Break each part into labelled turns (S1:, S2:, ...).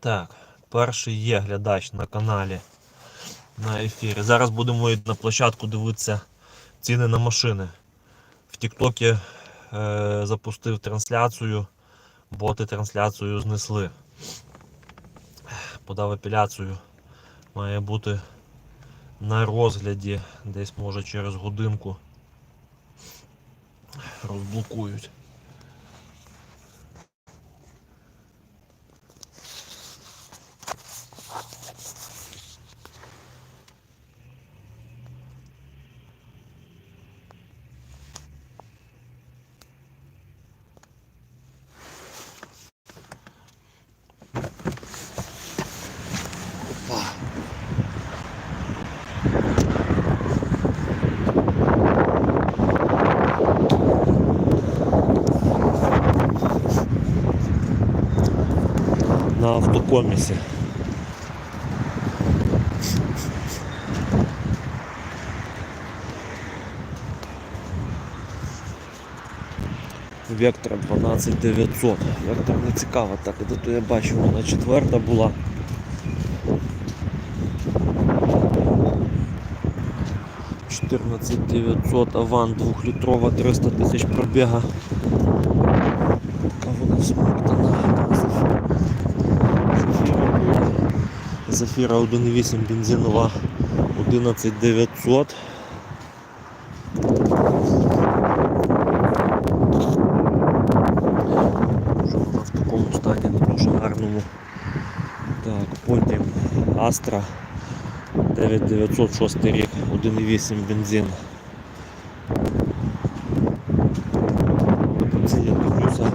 S1: Так, перший є глядач на каналі на ефірі. Зараз будемо на площадку дивитися ціни на машини. В Тіктокі е, запустив трансляцію, боти трансляцію знесли. Подав апеляцію. Має бути на розгляді десь може через годинку. Розблокують. На. Вектор 12900. Вектор не цікаво, так де то я бачив, вона четверта була. Чотирнадцять 900 Аван 2-літрова 300 тисяч пробіга. Така вона смоктана. Зафіра була. Зафіра 1.8 бензинова 11900. Що вона в такому стані не дуже гарному. Так, потім Astra 9906 рік, 1.8 бензин. Це я дивлюся.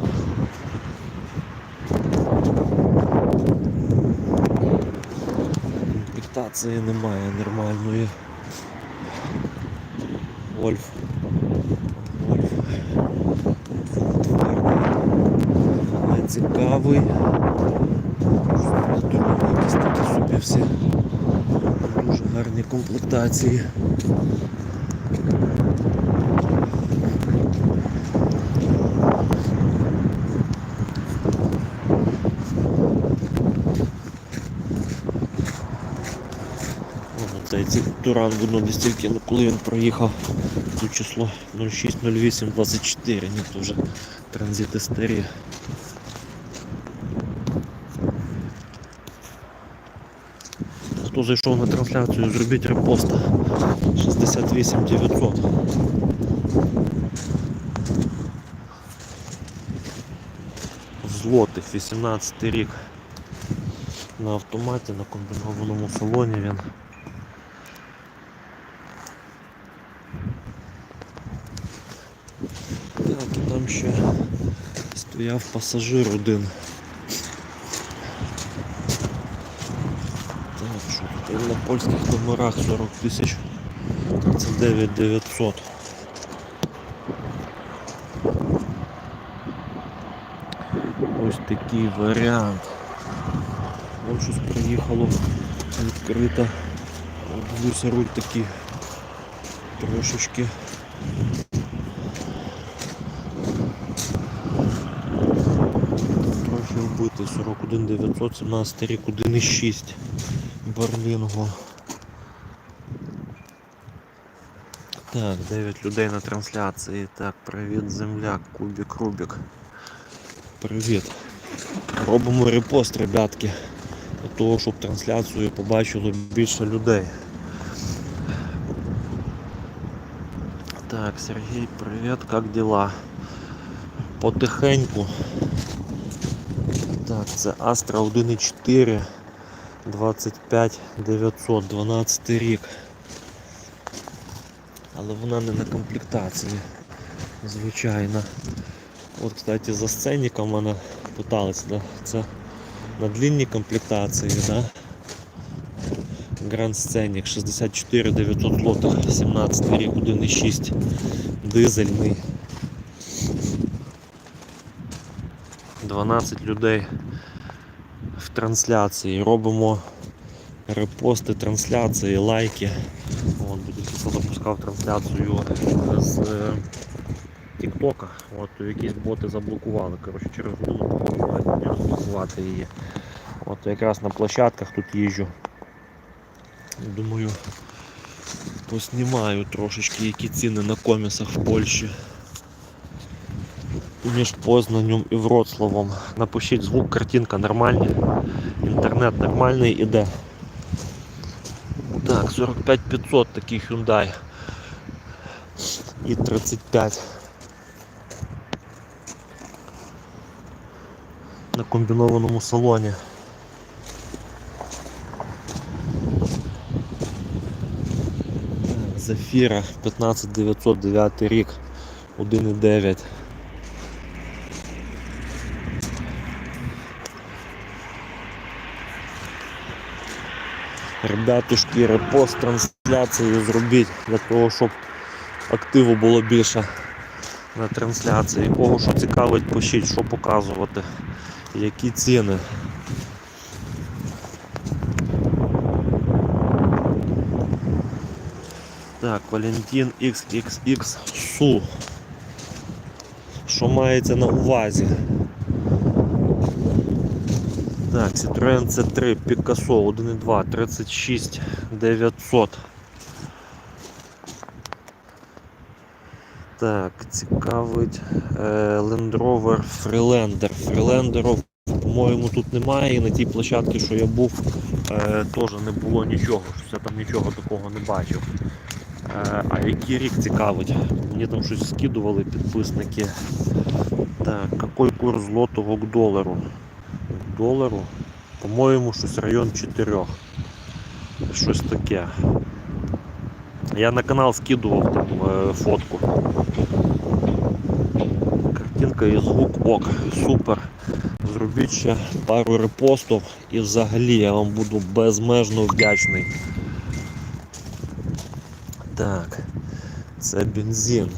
S1: Комплектації немає нормальної. Вольф. Вольф. Не цікавий. Якісь такі собі всі. Дуже гарні комплектації. Цей Туран видно десь тільки, ну, коли він проїхав тут число 060824, ні, то вже транзити старі. Хто зайшов на трансляцію, зробіть репост 68 900. Злотих 18 рік на автоматі, на комбінованому салоні він. Так, і там ще стояв пасажир один. Так, що тут на польських номерах 40 тисяч. Це 9900. Ось такий варіант. Вон щось приїхало відкрито. Дивлюся, руль такий трошечки. 1917 рік, 1,6 Берлінго. Так, 9 людей на трансляції. Так, привіт, земляк, Кубік Рубік. Привіт. Робимо репост, ребятки, для того, щоб трансляцію побачило більше людей. Так, Сергій, привіт, як діла? Потихеньку. Це Astra 1.4 25 900, 12 рік. Але вона не на комплектації, звичайно. От, кстати, за сценником мене питались, да? це на длинній комплектації, да? Grand Scenic 64 900 злотих, 17 рік, 1.6 дизельний. 12 людей в трансляції. Робимо репости трансляції, лайки. От, буде хто запускав трансляцію з е, Тіктока. От якісь боти заблокували. Коротше, через годину побудувати її. От якраз на площадках тут їжджу. Думаю, поснімаю трошечки, які ціни на комісах в Польщі. Між Познанням і Вроцлавом. Напишіть звук, картинка нормальна, інтернет нормальний іде. Так, 45 500 такий Hyundai. І 35. На комбінованому салоні. Зафіра 15909 рік 1,9. Ребятушки, репост трансляцію зробіть для того, щоб активу було більше на трансляції. Кого що цікавить, пишіть, що показувати, які ціни. Так, Валентин XXX Су. Що мається на увазі? Так, Citroen C3 Picasso 1.2 36 900. Так, цікавить е, Land Rover Freelander. Freelander, по-моєму, тут немає, і на тій площадці, що я був, е, теж не було нічого, я там нічого такого не бачив. Е, а який рік цікавить? Мені там щось скидували підписники. Так, який курс злотого к долару? Долару? По-моєму, щось район 4. Щось таке. Я на канал скидував там е, фотку. Картинка і звук ок. Супер. Зробіть ще пару репостів і взагалі я вам буду безмежно вдячний. Так, це бензин.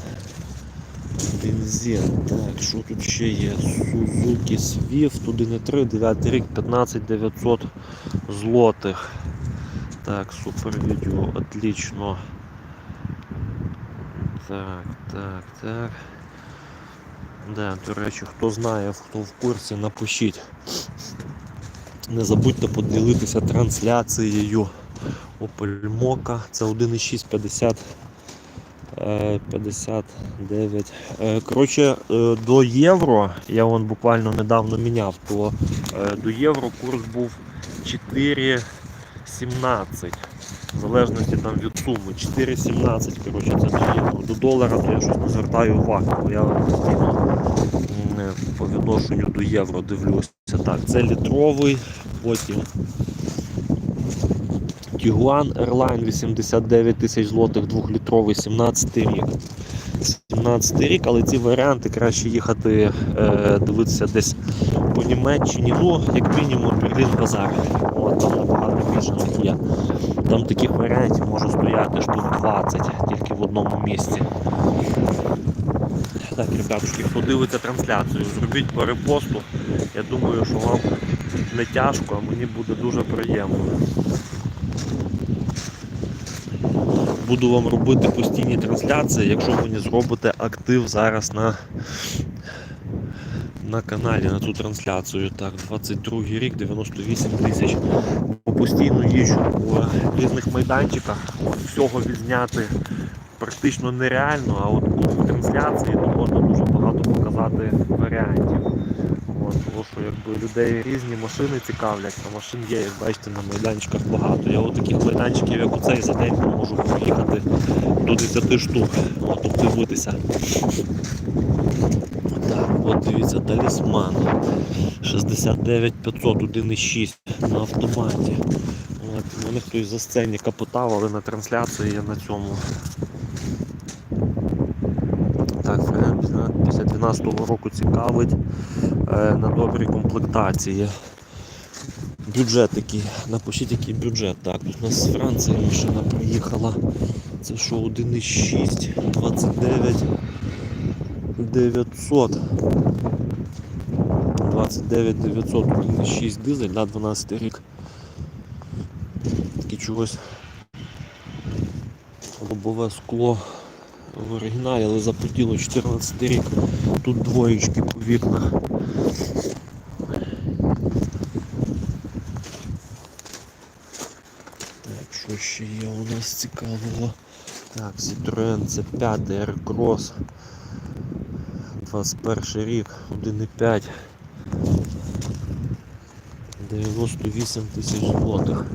S1: Бензин. Так, що тут ще є? Suzuki Swift 1.3, 9 рік, 15 900 злотих. Так, супер відео, отлично. Так, так, так. Да, до речі, хто знає, хто в курсі, напишіть. Не забудьте поділитися трансляцією Opel Mokka. Це 1.6 50 е, 59. Е, Коротше, е, до євро, я вон буквально недавно міняв, то е, до євро курс був 4,17. В залежності там від суми. 4,17 коротше, це до євро. До долара то я щось не звертаю уваги, бо я по відношенню до євро дивлюся. Так, це літровий, потім Tiguan Airline 89 тисяч злотих, 2-літровий, 17 рік. 17 рік, але ці варіанти краще їхати, е, дивитися десь по Німеччині, ну, як мінімум, Берлін базар. Там набагато більше не є. Там таких варіантів може стояти штук 20 тільки в одному місці. Так, ребятушки, хто дивиться трансляцію, зробіть по репосту. Я думаю, що вам не тяжко, а мені буде дуже приємно. Буду вам робити постійні трансляції, якщо мені зробите актив зараз на на каналі на цю трансляцію. Так, 22 рік, 98 тисяч. Постійно їжджу по різних майданчиках. Всього відзняти практично нереально, а от в трансляції то можна дуже багато показати варіантів. Якби людей різні машини цікавлять, а машин є, як бачите, на майданчиках багато. Я от таких майданчиків, як оцей за день можу проїхати до 10 штук, от обдивитися. Так, от дивіться, талісман 69 500, 1,6 на автоматі. От, мене хтось за сцені капотав, але на трансляції я на цьому. Так, після 12 року цікавить на добрій комплектації. Бюджет який, напишіть який бюджет. Так, тут у нас з Франції машина приїхала. Це що 1,6, 29 900. 29 900, 1,6 дизель на 12 рік. Таке чогось лобове скло в оригіналі, але запотіло 14 рік. Тут двоєчки по вікнах. Так, що ще є у нас цікавого? Так, Citroen це 5 Aircross. 21 рік, 1,5. 98 тисяч злотих.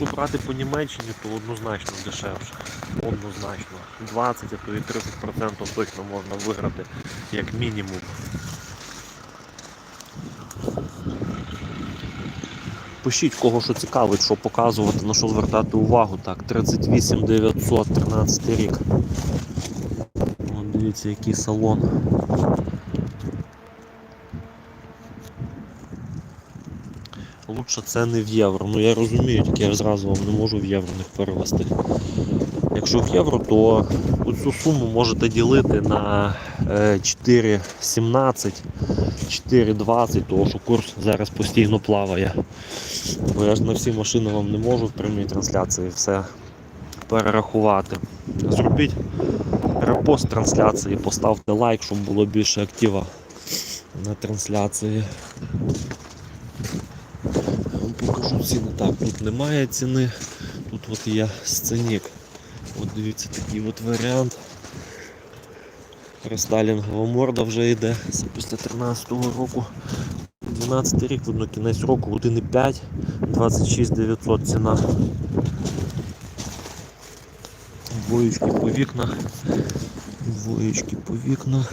S1: Якщо брати по Німеччині, то однозначно дешевше. Однозначно. 20, а то і 30% точно можна виграти як мінімум. Пишіть, кого що цікавить, що показувати, на що звертати увагу. Так, 38 900, 13 рік. Вон, дивіться, який салон. Лучше це не в євро. Ну я розумію, тільки я зразу вам не можу в євро них перевести. Якщо в євро, то цю суму можете ділити на е, 4,17, 4,20, тому що курс зараз постійно плаває. Бо я ж на всі машини вам не можу в прямій трансляції все перерахувати. Зробіть репост трансляції, поставте лайк, щоб було більше актива на трансляції. Покажу ціни. Так, тут немає ціни, тут от є сценік. От дивіться такий от варіант. Рестайлінгова морда вже йде це після 13-го року. 12 рік, видно, кінець року 1,5, 26 900 ціна. Двоєчки по вікнах. Двоєчки по вікнах.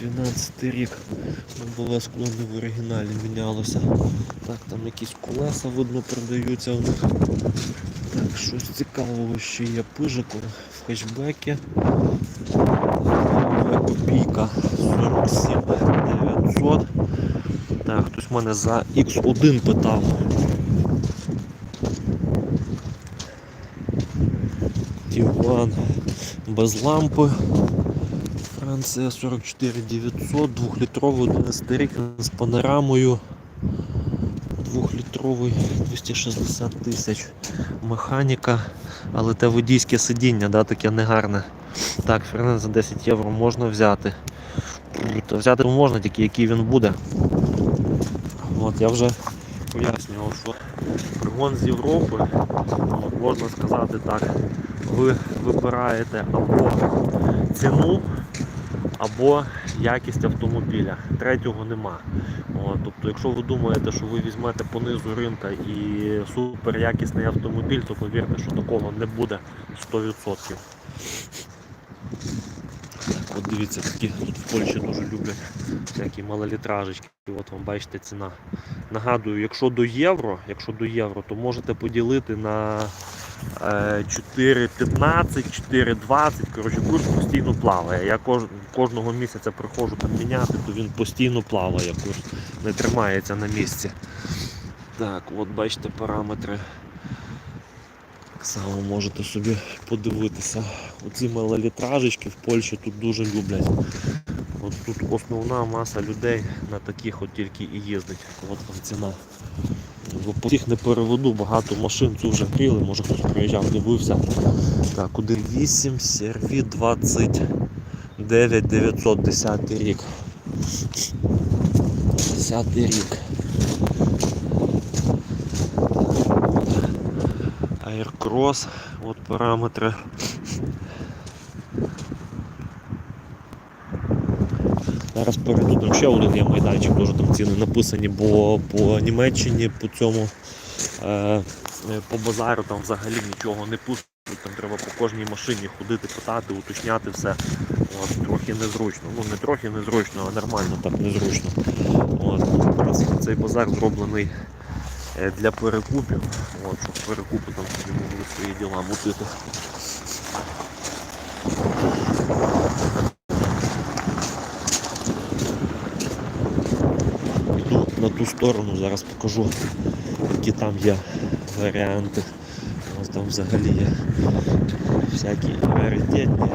S1: 12 рік. Було скло не в оригіналі мінялося. Так, там якісь колеса видно продаються у них. Так, щось цікавого ще є пижику в хетчбекі. Копійка 47 900. Так, хтось мене за X1 питав. Тіван без лампи. Франція 44 900, 2-літровий 11 рік з панорамою. 2-літровий 260 тисяч. Механіка, але те водійське сидіння, да, таке негарне. Так, фернет за 10 євро можна взяти. Та взяти можна, тільки який він буде. От, я вже пояснював, що пригон з Європи, можна сказати так, ви вибираєте або ціну, або якість автомобіля. Третього нема. От, тобто, якщо ви думаєте, що ви візьмете по низу ринка і супер якісний автомобіль, то повірте, що такого не буде 100%. От дивіться, такі тут в Польщі дуже люблять всякі малолітражечки. От вам бачите ціна. Нагадую, якщо до євро, якщо до євро, то можете поділити на 4,15, 4,20. Коротше, курс постійно плаває. Я кож, кожного місяця приходжу там міняти, то він постійно плаває, курс не тримається на місці. Так, от бачите параметри. Само можете собі подивитися. Оці малолітражечки в Польщі тут дуже люблять. От тут основна маса людей на таких от тільки і їздить. От там ціна. По тих не переведу, багато машин цю вже гріли, може хтось приїжджав, дивився. Так, 1.8, серві 29 910 рік. 10 рік. Aircross, от параметри. Зараз перейду там ще один є майданчик, дуже там ціни написані, бо по Німеччині по цьому е, е, по базару там взагалі нічого не пустять. Там треба по кожній машині ходити, питати, уточняти все. От, трохи незручно. Ну не трохи незручно, а нормально так незручно. От, якраз цей базар зроблений е, для перекупів, от, щоб перекупи там собі могли свої діла мутити. ту сторону, зараз покажу, які там є варіанти. Ось там взагалі є всякі раритетні.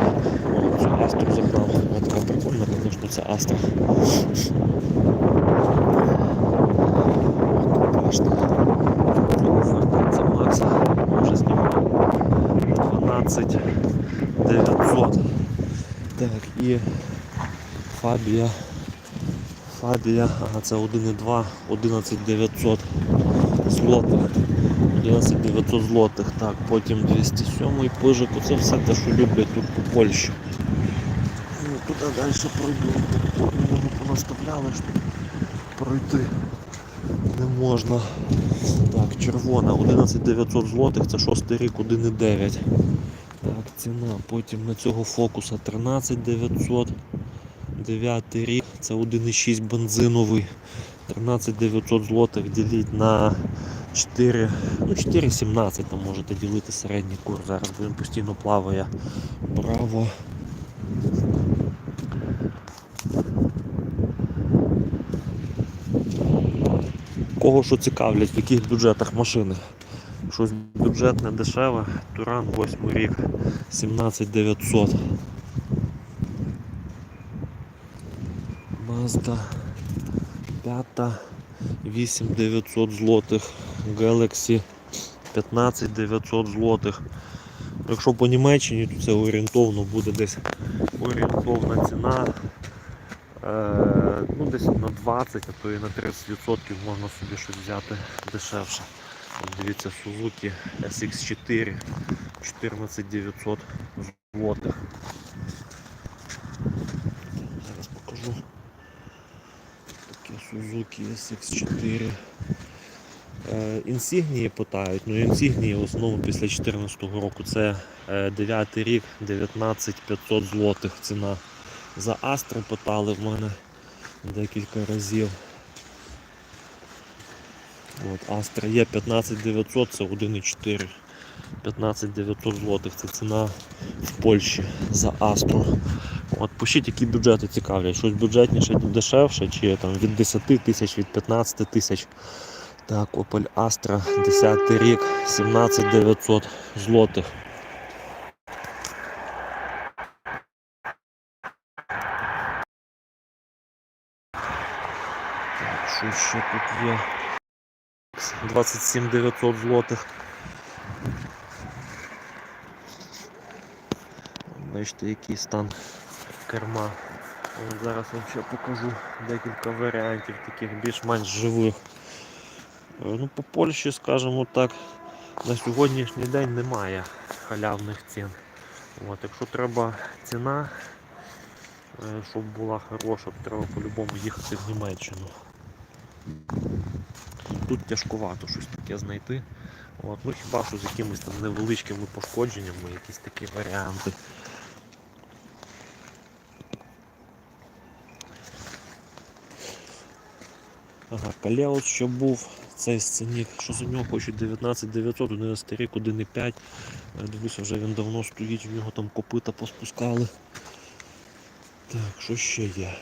S1: О, цю астру загнав. Вона така прикольна, звісно, це астра. Башта. Це Макс. Може знімати. 12 900. Так, і Фабія. Фабія, ага, це 1,2, 11900 злотих. 11900 злотих. Так, потім 207 пижик. Оце все те, що люблять тут по Польщі. Ну, туди далі пройду. Тут понаставляли, що пройти не можна. Так, червона, 11900 злотих, це шостий рік, 1,9. Так, ціна. Потім на цього фокуса 13900. 9 рік, це 1,6 бензиновий. 13900 злотих діліть на 4, ну 4,17 там можете ділити середній курс. Зараз бо він постійно плаває. Браво. Кого що цікавлять, в яких бюджетах машини? Щось бюджетне дешеве, Туран 8 рік, 17900. Mazda 5 8900 злотих, Galaxy 15900 злотих. Якщо по Німеччині, то це орієнтовно буде десь орієнтовна ціна. Е, ну, десь на 20, а то і на 30% можна собі щось взяти дешевше. Дивіться, Suzuki SX4 14900 злотих. Зараз покажу. Таке Suzuki SX4. Е, Інсігнії питають, ну інсігнії в основному після 2014 року це е, 9 рік, 19500 злотих ціна. За Астри питали в мене декілька разів. От, Астра є 15900, це 1,4. 15900 злотих це ціна в Польщі за Астру. От пишіть, які бюджети цікавлять. Щось бюджетніше, дешевше, чи там від 10 тисяч, від 15 тисяч. Так, Opel Astra, 10 рік, 17900 злотих. Так, що ще тут є? 27 900 злотих. Бачите, який стан керма. Зараз вам ще покажу декілька варіантів таких більш-менш живих. Е, Ну, по Польщі, скажімо так, на сьогоднішній день немає халявних цін. От, якщо треба ціна, е, щоб була хороша, то треба по-любому їхати в Німеччину. Тут тяжкувато щось таке знайти. От, ну хіба що з якимись там невеличкими пошкодженнями, якісь такі варіанти. Ага, Калеус що був, цей сценік, що за нього хочуть 19 900, 11 рік, 1,5. Я Дивлюся, вже він давно стоїть, в нього там копита поспускали. Так, що ще є?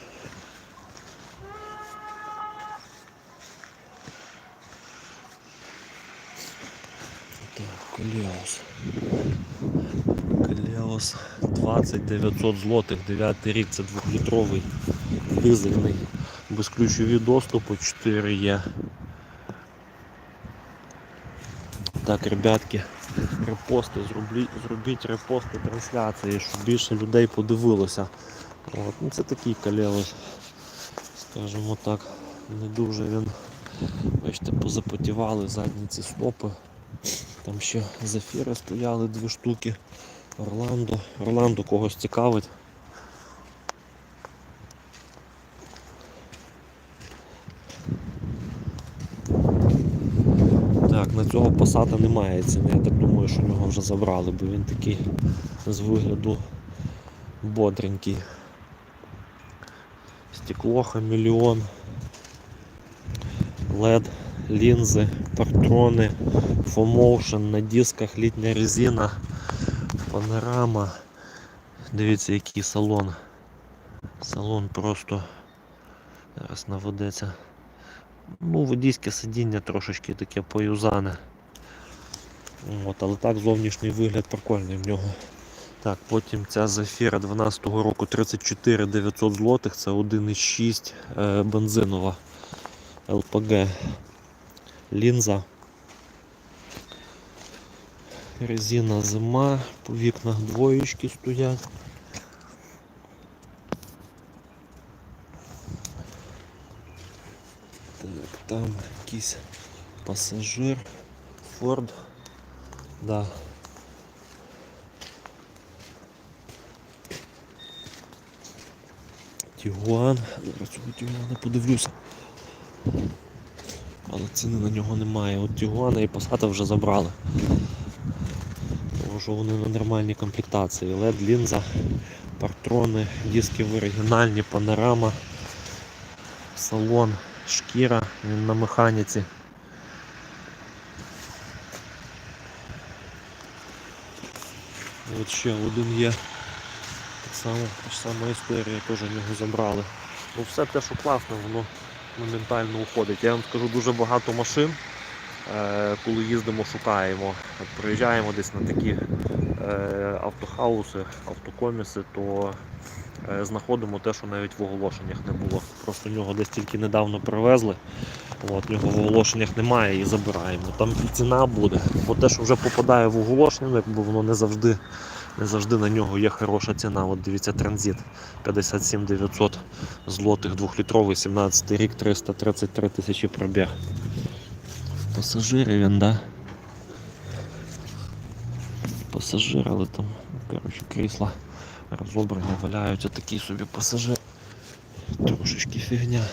S1: Так, Колеус. Колеус 20 900 злотих, 9 рік, це 2-літровий дизельний. Безключові доступу 4 є. Так, ребятки, репости, зробліть, зробіть репости трансляції, щоб більше людей подивилося. От, ну Це такий колеус, скажімо так, не дуже він, бачите, позапотівали задні ці стопи. Там ще зафіри стояли дві штуки. Орландо. Орландо когось цікавить. Так, на немає ціни. Я так думаю, що його вже забрали, бо він такий з вигляду бодренький. Стекло хамелеон, LED, лінзи, партрони, фомоушен, на дисках літня резина, панорама. Дивіться, який салон. Салон просто зараз наведеться. Ну, водійське сидіння трошечки таке поюзане. От, але так зовнішній вигляд прикольний в нього. Так, потім ця зафіра 12-го року 34 900 злотих, це 1,6 е, бензинова ЛПГ. Лінза. Резина зима, по вікнах двоєчки стоять. там якийсь пасажир, Форд. Да. Тігуан. Зараз цього Тігуана подивлюся. Але ціни на нього немає. От Тігуана і Пасата вже забрали. Тому що вони на нормальній комплектації. LED, лінза, партрони, диски в оригінальні, панорама, салон, шкіра, він на механіці. От ще один є. Так само, та ж сама історія, теж його забрали. Ну все те, що класно, воно моментально уходить. Я вам скажу дуже багато машин. е, Коли їздимо, шукаємо, приїжджаємо десь на такі е, автохауси, автокоміси, то е, знаходимо те, що навіть в оголошеннях не було. Просто нього десь тільки недавно привезли. От, нього в оголошеннях немає і забираємо. Там і ціна буде. Бо те, що вже попадає в оголошення, якби воно не завжди, не завжди на нього є хороша ціна. От дивіться, транзит 57 900 злотих, 2-літровий, 17 рік, 333 тисячі пробіг. Пасажири він, да? Пасажир, але там, коротше, крісла розобрані, валяються такі собі пасажир. Трошечки фігня.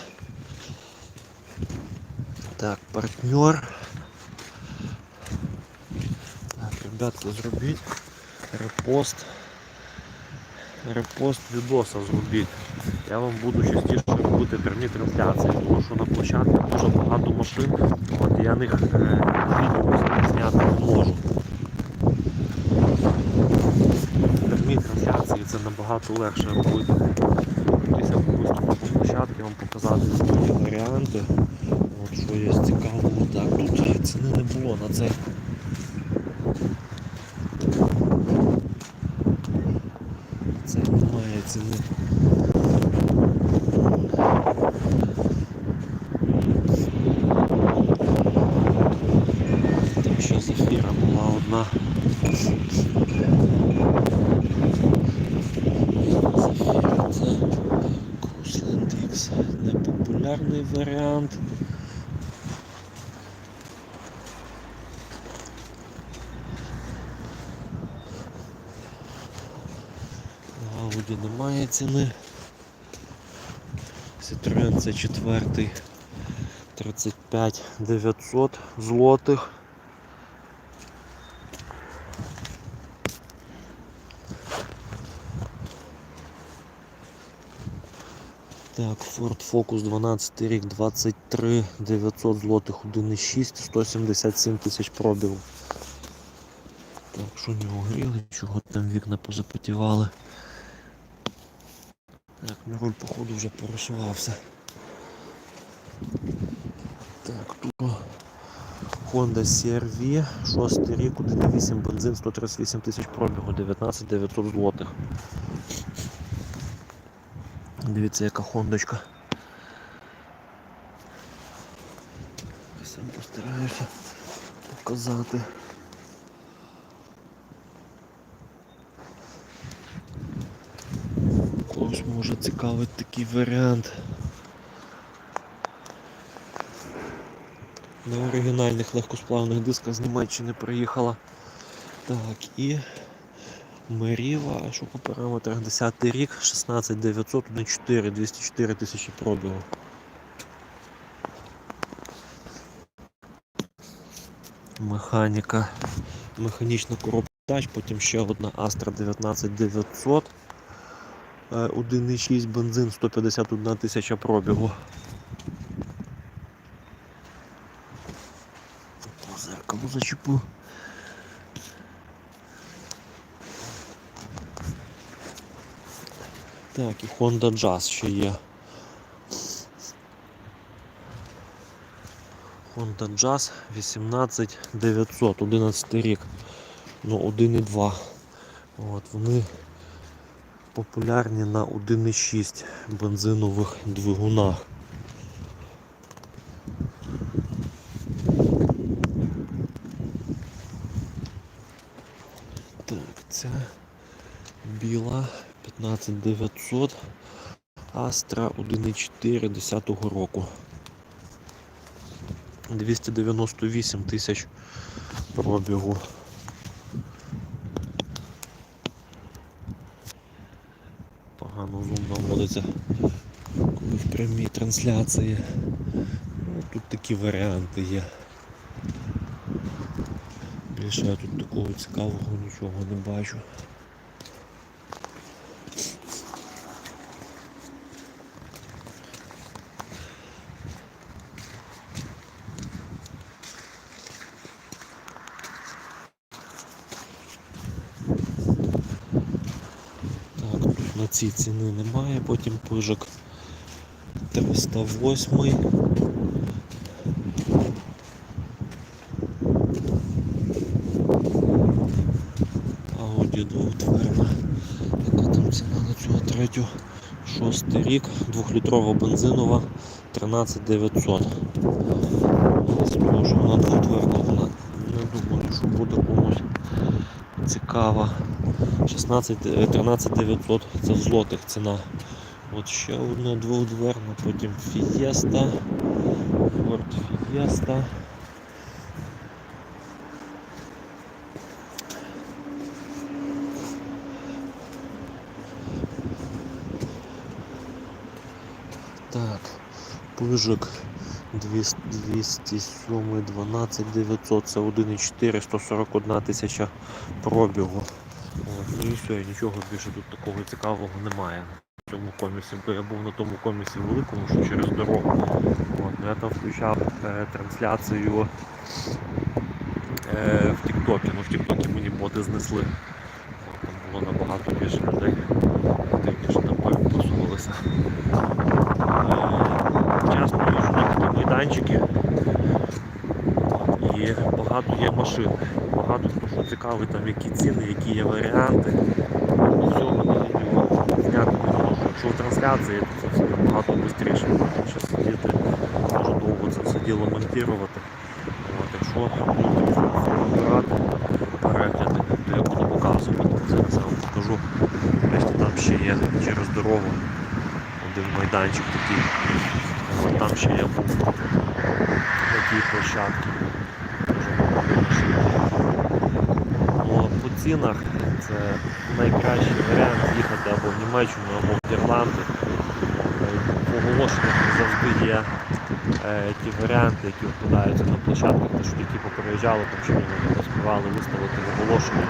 S1: Так, партнер. Так, ребятки, зробіть репост. Репост відоса зробіть. Я вам буду частіше робити прямі трансляції, тому що на площадці дуже багато машин, от я них е, зняти не можу. Прямі трансляції це набагато легше робити. Після виступу по площадці вам показати свої варіанти. От що є цікавого. Так, тут ціни не було на цей. Це немає ціни. Там ще зефіра була одна. Зефіра це Крусленд X. Непопулярний варіант. На Ціни. Citroen це четвертий 35 900 злотих. Так, Ford Focus 12 рік, 23 900 злотих, 1,6, 177 тисяч пробігу. Так, що в нього гріли, чого там вікна позапотівали. Так, руль походу вже порисувався. Так, тут Honda CR-V, 6 рік, 1,8 бензин, 138 тисяч пробігу, 19 900 злотих. Дивіться, яка хондочка. Сам постараюся показати. Когось може такий варіант. На оригінальних легкосплавних дисках з Німеччини приїхала. Так, і Меріва, що по параметрах 10 рік, 16 900, 1,4, 204 тисячі пробігу. Механіка, механічна коробка потім ще одна Astra 19 900, е, 1,6 бензин, 151 тисяча пробігу. По зеркалу зачепу. Так, і Honda Jazz ще є. Honda Jazz 18 900, 11 рік. Ну 1,2. От, вони популярні на 1,6 бензинових двигунах. Так, ця біла 15900 Astra 1.4 10 року. 298 тисяч пробігу. Коли в прямій трансляції. Ну, тут такі варіанти є. Більше я тут такого цікавого нічого не бачу. Так, тут на ці ціни немає, потім пижик 308. Audi двохдверна. Яка там ціна на цього третю? Шостий рік, двохлітрова бензинова 13900. З того, що вона двохдверна, вона не думаю, що буде комусь цікава. 16, е, 13 900 це в злотих ціна. От ще одна двохдверна, потім Fiesta, Ford Fiesta. Так, пижик 200, 207, 12 900, це 1,4, 141 тисяча пробігу. От, ну і все, нічого більше тут такого цікавого немає в комісі, бо я був на тому комісі великому, що через дорогу. От, ну, я там включав е, трансляцію е, в Тіктокі, ну в Тіктокі мені боти знесли. От, там було набагато більше людей, ніж там переписувалися. Е, часто їжджу такі майданчики. От, І багато є машин. Багато що цікавий, там які ціни, які є варіанти. Всього відео зняти не можу. Якщо в трансляції, то це все набагато швидше. Ще сидіти, дуже довго це все діло монтувати. Якщо телефон перегляди, то я буду показувати. Зараз я вам покажу. Там ще є через дорогу один майданчик такий. От там ще я був на тій площадці. Дуже багато цінах це найкращий варіант їхати або в Німеччину, або в Ірланду. В оголошеннях завжди є е, ті варіанти, які вкладаються на площадках, що які попереджали, тому що вони не співали виставити оголошення.